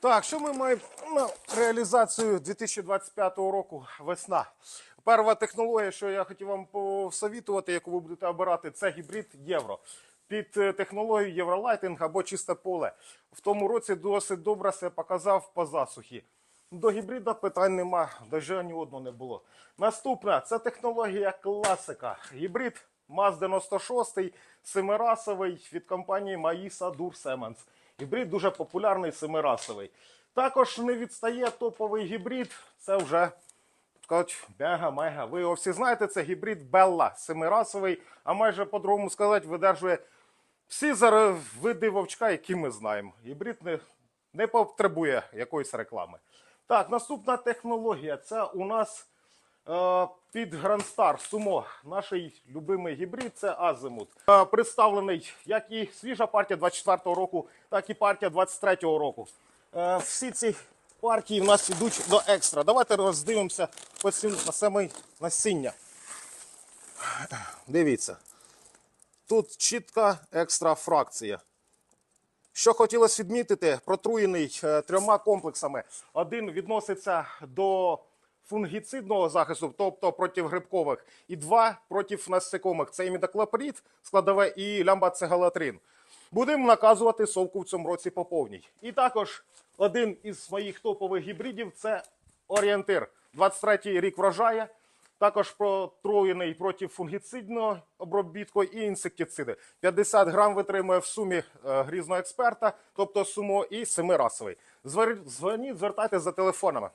Так, що ми маємо на реалізацію 2025 року весна? Перша технологія, що я хотів вам посовітувати, яку ви будете обирати, це гібрид євро. Під е, технологію Євролайтинг або чисте поле. В тому році досить добре себе показав по засухі. До гібрида питань нема, даже ні одного не було. Наступна це технологія класика. Гібрид МАЗ-96, семирасовий від компанії Маїса Дур Семенс. Гібрид дуже популярний семирасовий. Також не відстає топовий гібрид. Це вже мега-мега. Ви його всі знаєте, це гібрид Белла, семирасовий, а майже по-другому сказати, видержує всі види вовчка, які ми знаємо. Гібрид не, не потребує якоїсь реклами. Так, наступна технологія. Це у нас під Grand Star Sumo. Наш любимий гібрид це Азимут. Е, представлений як і свіжа партія 24-го року, так і партія 23-го року. Е, всі ці партії в нас йдуть до екстра. Давайте роздивимося на саме насіння. Дивіться. Тут чітка екстра фракція. Що хотілося відмітити, протруєний е, трьома комплексами. Один відноситься до фунгіцидного захисту, тобто проти грибкових, і два проти насекомих. Це імідоклоприд, складове і лямбацегалатрин. Будемо наказувати совку в цьому році по повній. І також один із моїх топових гібридів це орієнтир. 23-й рік врожає. Також протруєний проти фунгіцидного обробітку і інсектициди. 50 грам витримує в сумі е, грізного експерта, тобто сумо і семирасовий. Дзвоніть, звертайтеся за телефонами.